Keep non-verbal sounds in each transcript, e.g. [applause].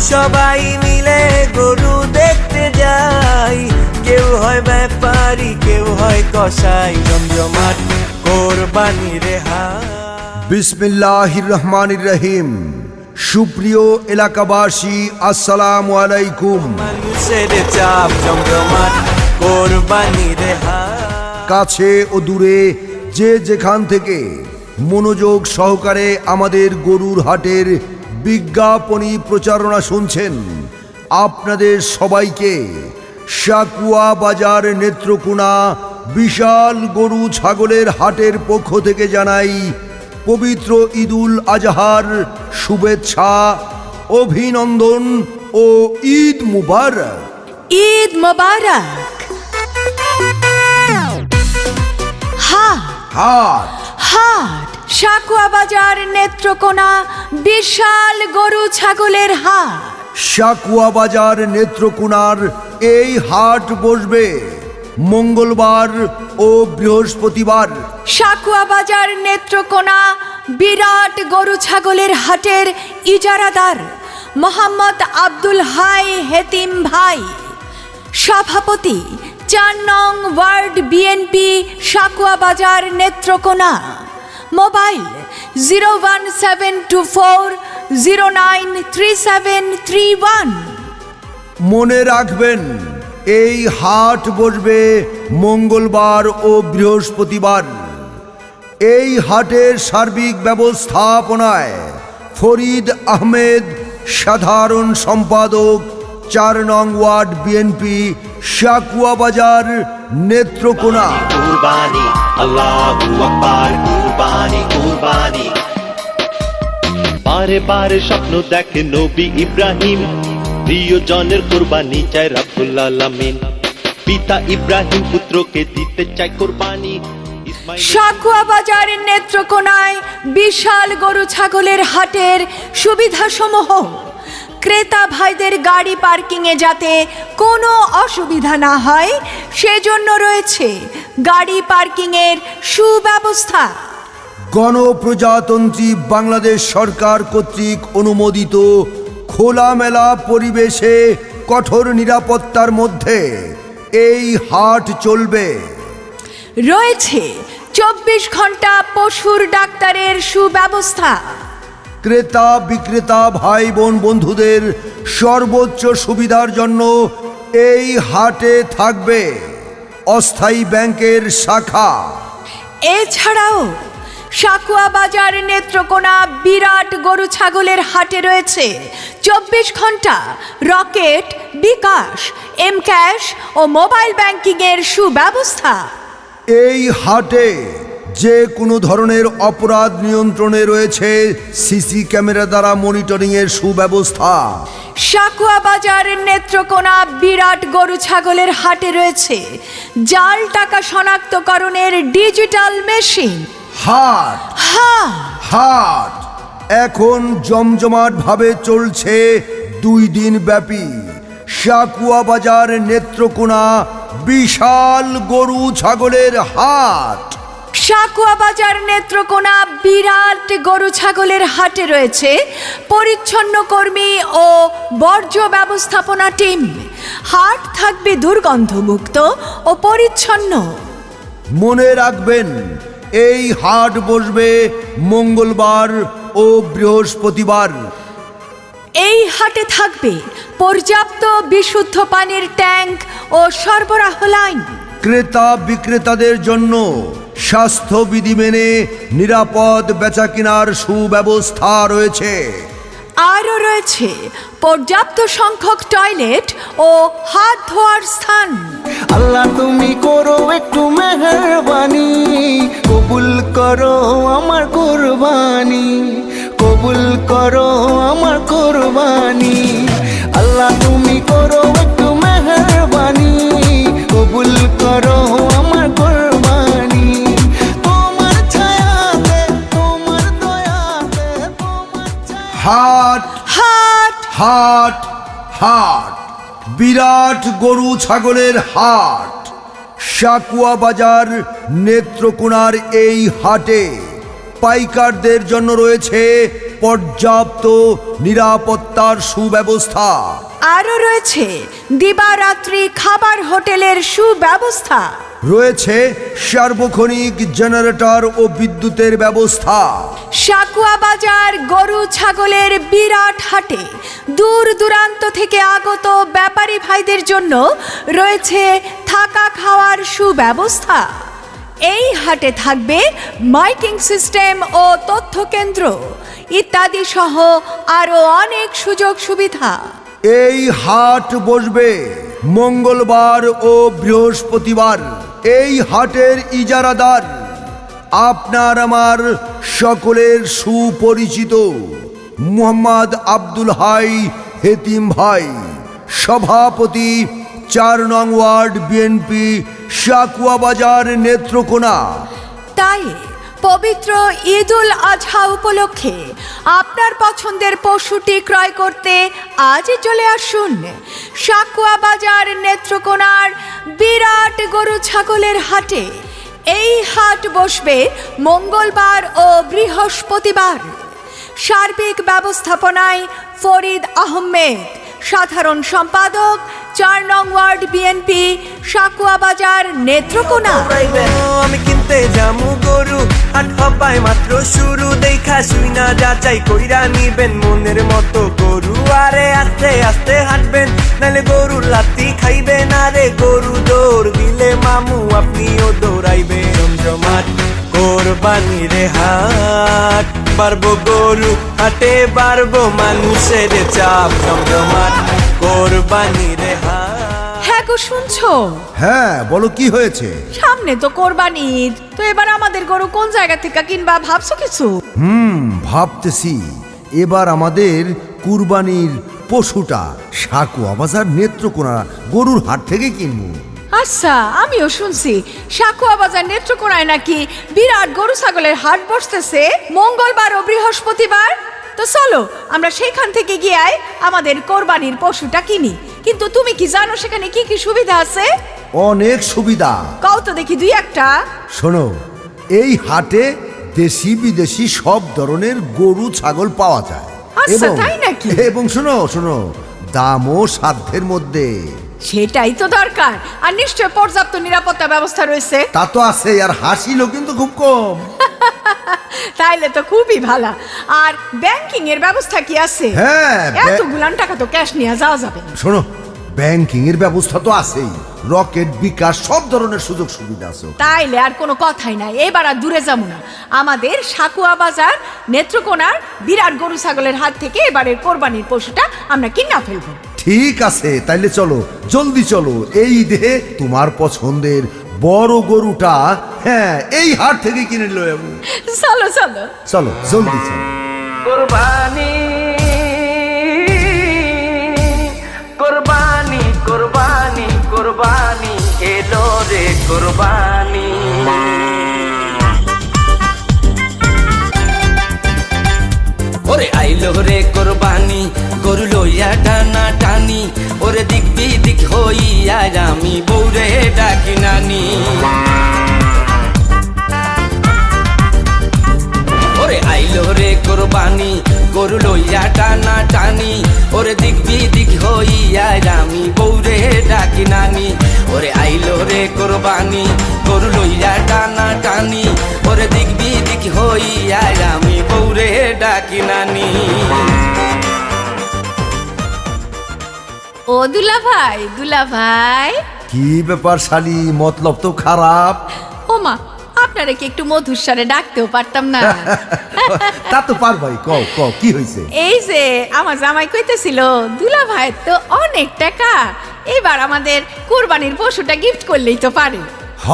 সবাই মিলে গরু দেখতে যাই। কেউ হয় ব্যাপারী কেউ হয় কসাই। জমজমাট কোরবানি রেহাই বিসমিল্লাহির রহমানির রহিম। সুপ্রিয় এলাকাবাসী আসসালামু আলাইকুম। কাছে ও দূরে যে যেখান থেকে মনোযোগ সহকারে আমাদের গরুর হাটের বিজ্ঞাপনী প্রচারণা শুনছেন আপনাদের সবাইকে সাকুয়া বাজার নেত্রকোনা বিশাল গরু ছাগলের হাটের পক্ষ থেকে জানাই পবিত্র ঈদুল আজহার শুভেচ্ছা অভিনন্দন ও ঈদ মুবারক। ঈদ মোবারক। হাট। হাট। হাট। সাকুয়া বাজার নেত্রকোনা বিশাল গরু ছাগলের হাট। সাকুয়া বাজার নেত্রকোনার এই হাট বসবে মঙ্গলবার ও বৃহস্পতিবার। সাকুয়া বাজার নেত্রকোনা বিরাট গরু ছাগলের হাটের ইজারাদার মোহাম্মদ আব্দুল হাই হেতিম ভাই। সভাপতি চার নং ward BNP Sakua Bazar Netrokona. Mobile zero one seven two four zero nine three seven three one. মনে রাখবেন, এই হাট বসবে মঙ্গলবার ও বৃহস্পতিবার। এই হাটের সার্বিক ব্যবস্থাপনায় ফরিদ আহমেদ, সাধারণ সম্পাদক চার নং ওয়ার্ড বিএনপি সাকুয়া বাজার নেত্রকোনা। কুরবানি আল্লাহু আকবার কুরবানি কুরবানি। বারে বারে স্বপ্ন দেখে নবী ইব্রাহিম প্রিয়জনের কুরবানি চায় রাব্বুল আলামিন। পিতা ইব্রাহিম পুত্রকে দিতে চায় কুরবানি। সাকুয়া বাজারের নেত্রকোনায় বিশাল গরু ছাগলের হাটের সুবিধাসমূহ। ক্রেতা ভাইদের গাড়ি পার্কিংয়ে যাতে কোনো অসুবিধা না হয় সেজন্য রয়েছে গাড়ি পার্কিংয়ের সুব্যবস্থা। গণপ্রজাতন্ত্রী বাংলাদেশ সরকার কর্তৃক অনুমোদিত খোলামেলা পরিবেশে কঠোর নিরাপত্তার মধ্যে এই হাট চলবে। রয়েছে চব্বিশ ঘণ্টা পশুর ডাক্তারের সুব্যবস্থা। ক্রেতা বিক্রেতা ভাই বোন বন্ধুদের সর্বোচ্চ সুবিধার জন্য এই হাটে থাকবে অস্থায়ী ব্যাংকের শাখা। এছাড়াও সাকুয়া বাজার নেত্রকোনা বিরাট গরু ছাগলের হাটে রয়েছে চব্বিশ ঘণ্টা রকেট বিকাশ এম ক্যাশ ও মোবাইল ব্যাংকিংয়ের সুব্যবস্থা। এই হাটে যে কোনো ধরনের অপরাধ নিয়ন্ত্রণে রয়েছে সিসি ক্যামেরা দ্বারা মনিটরিংয়ের সুব্যবস্থা। সাকুয়া বাজার নেত্রকোনা বিরাট গরু ছাগলের হাটে রয়েছে। জাল টাকা শনাক্তকরণের ডিজিটাল মেশিন। হাট। হ্যাঁ। হাট। এখন জমজমাট ভাবে চলছে দুই দিন ব্যাপী। সাকুয়া বাজার নেত্রকোনা বিশাল গরু ছাগলের হাট। সাকুয়া বাজার নেত্রকোনা বিরাট গরু ছাগলের হাটে রয়েছে পরিচ্ছন্ন কর্মী ও বর্জ্য ব্যবস্থাপনা টিম। হাট থাকবে দুর্গন্ধমুক্ত ও পরিচ্ছন্ন। মনে রাখবেন এই হাট বসবে মঙ্গলবার ও বৃহস্পতিবার। এই হাটে থাকবে পর্যাপ্ত বিশুদ্ধ পানির ট্যাঙ্ক ও সরবরাহ লাইন। ক্রেতা বিক্রেতাদের জন্য স্বাস্থ্যবিধি মেনে নিরাপদ বেচাকেনার সুব্যবস্থা রয়েছে। আরও রয়েছে পর্যাপ্ত সংখ্যক টয়লেট ও হাত ধোয়ার স্থান। আল্লাহ তুমি করো একটু মেহরবানি কবুল করো আমার কোরবানি কবুল করো আমার কোরবানি। আল্লাহ তুমি করো একটু বিরাট গরু ছাগলের হাট। সাকুয়া বাজার নেত্রকোনার এই হাটে পাইকারদের জন্য রয়েছে পর্যাপ্ত নিরাপত্তার সুব্যবস্থা। আরও রয়েছে দিবারাত্রি খাবার হোটেলের সুব্যবস্থা। রয়েছে সার্বক্ষণিক জেনারেটর ও বিদ্যুতের ব্যবস্থা। সাকুয়া বাজার গরু ছাগলের বিরাট হাটে দূর দূরান্ত থেকে আগত ব্যাপারী ভাইদের জন্য রয়েছে থাকা খাওয়ার সুব্যবস্থা। এই হাটে থাকবে মাইকিং সিস্টেম ও তথ্য কেন্দ্র ইত্যাদি সহ আরও অনেক সুযোগ সুবিধা। এই হাট বসবে মঙ্গলবার ও বৃহস্পতিবার। এই হাটের ইজারাদার, আপনার আমার সকলের সুপরিচিত মুহাম্মদ আব্দুল হাই হেতিম ভাই, সভাপতি চার নং ওয়ার্ড বিএনপি সাকুয়া বাজার নেত্রকোনা। তাই পবিত্র ঈদ উল আজহা উপলক্ষে আপনার পছন্দের পশুটি ক্রয় করতে আজই চলে আসুন। সাকুয়া বাজার নেত্রকোনার বিরাট গরু ছাগলের হাটে। এই হাট বসবে মঙ্গলবার ও বৃহস্পতিবার। সার্বিক ব্যবস্থাপনায় ফরিদ আহমেদ। সাধারণ সম্পাদক চার নং ওয়ার্ড বিএনপি সাকুয়া বাজার নেত্রকোনা। আমি কিনতে গরু। হবাই মাত্র শুরু, দেখা শুই না, যাচাই কইরা নিবেন মনের মতো গরু। আরে আস্তে আস্তে হাঁটবেন, নালে গরু লাতি খাইবেন। আরে গরু দৌড় দিলে মামু আপনিও দৌড়াইবেন। কোরবানি রে হাট গরু হাটে মানুষের চাপ। জমজমাট কোরবানি রে গো শুনছো? হ্যাঁ বলো কি হয়েছে? সামনে তো কোরবানি ঈদ। তো এবার আমাদের গরু কোন জায়গা থেকে কিনবা ভাবছ কিছু? হুম ভাবতেছি। এবার আমাদের কুরবানির পশুটা সাকুয়া বাজার নেত্রকোনা গরুর হাট থেকে কিনবো। আচ্ছা আমিও শুনছি। সাকুয়া বাজার নেত্রকোনায় নাকি বিরাট গরু ছাগলের হাট বসতেছে? মঙ্গলবার ও বৃহস্পতিবার? তো চলো আমরা সেইখান থেকে গিয়ে আমাদের কোরবানির পশুটা কিনি। কিন্তু তুমি কি জানো সেখানে কি কি সুবিধা আছে? অনেক সুবিধা। কও তো দেখি দুই একটা। শোনো এই হাটে দেশি বিদেশি সব ধরনের গরু ছাগল পাওয়া যায়। আচ্ছা, তাই নাকি? এবং শোনো শোনো দামও সাধ্যের মধ্যে। সেটাই তো দরকার। আর নিশ্চয় পর্যাপ্ত নিরাপত্তা ব্যবস্থা রয়েছে। তা তো আছে আর হাসিলো কিন্তু খুব কম। [laughs] তাইলে তো খুবই ভালো। আর ব্যাংকিং এর ব্যবস্থা কি আছে? হ্যাঁ, ব্যাং- এতগুলান টাকা তো ক্যাশ নিয়ে যাওয়া যাবে। না। শোনো ব্যাংকিং এর ব্যবস্থা তো আছেই। রকেট বিকাশ সব ধরনের সুযোগ সুবিধা আছে তাইলে আর কোনো কথাই নাই। এবার আর দূরে যাব না। আমাদের সাকুয়া বাজার নেত্রকোনার বিরাট গরু ছাগলের হাত থেকে এবারের কোরবানির পশুটা আমরা কিনা ফেলব। ঠিক আছে তাইলে চলো জলদি চলো। এই দেহে তোমার পছন্দের বড় গরুটা হ্যাঁ এই হাট থেকে কিনে নিল চলো চলো। চলো জলদি চলো। কোরবানি কোরবানি কোরবানি কোরবানি এলো রে কোরবানি। ওরে আইলো রে কোরবানি গরু লইয়া টানা টানি, ওরে দিক দিক হইয়া আমি বৌরে ডাকি নানি। ওরে আইলো রে কোরবানি, গরু লইয়া টানা টানি, ওরে দিক দিক হইয়া আমি বৌরে দুলা ভাই দুলা ভাই। কি ব্যাপার শালি? মতলব তো খারাপ। ও মা আপনারা কি একটু মধুর স্বরে ডাকতেও পারতাম না? [laughs] তা তো পারবাই কও কও কি হয়েছে এই যে আমার জামাই কইতেছিল দুলা ভাইয়ের তো অনেক টাকা এবার আমাদের কোরবানির পশুটা গিফট করলেই তো পারে। হ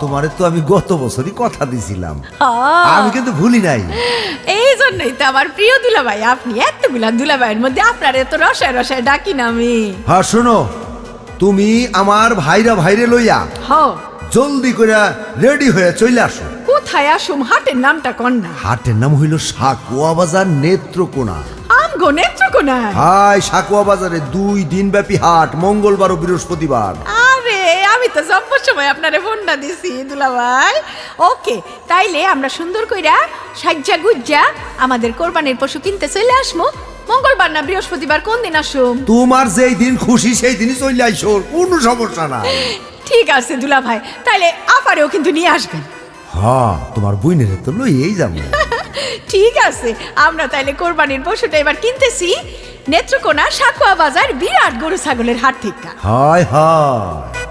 তোমারে তো আমি গত বছরই কথা দিছিলাম। আমি কিন্তু ভুলি নাই। এই জন্যই তো আমার প্রিয় দুলাভাই আপনি এতগুলা দুলাভাইয়ের মধ্যে আপনার এত রসায় রসায় ডাকি না আমি। হ্যাঁ শোনো তুমি আমার ভাইরা ভাইরে লইয়া হ। জলদি করে রেডি হয়ে চলে আসো। কোথায় আসুম? হাটের নামটা কন না? হাটের নাম হইল সাকুয়া বাজার নেত্রকোনা। আমগো নেত্রকোনা হাই সাকুয়া বাজারে দুই দিন ব্যাপী হাট মঙ্গলবার ও বৃহস্পতিবার। তো সব্বর সময় আপনারে ফোনটা দিছি দুলাভাই। ওকে তাইলে আমরা সুন্দর কইরা সাজ্জা গুজ্জা আমাদের কোরবানির পশু কিনতে চলে আসমো। মঙ্গলবার না বৃহস্পতিবার কোন দিন আসুম? তোমার যেই দিন খুশি সেই দিনই চলে আইসো কোনো সমস্যা না ঠিক আছে দুলাভাই তাইলে আপারেও কিন্তু নিয়ে আসবেন। হ্যাঁ তোমার বইনের তো লইয়েই যাব। [laughs] ঠিক আছে আমরা তাইলে কোরবানির পশুটা এবার কিনতেছি। নেত্রকোনা সাকুয়া বাজার বিরাট গরু ছাগলের হাট থেকে। হায় হায়।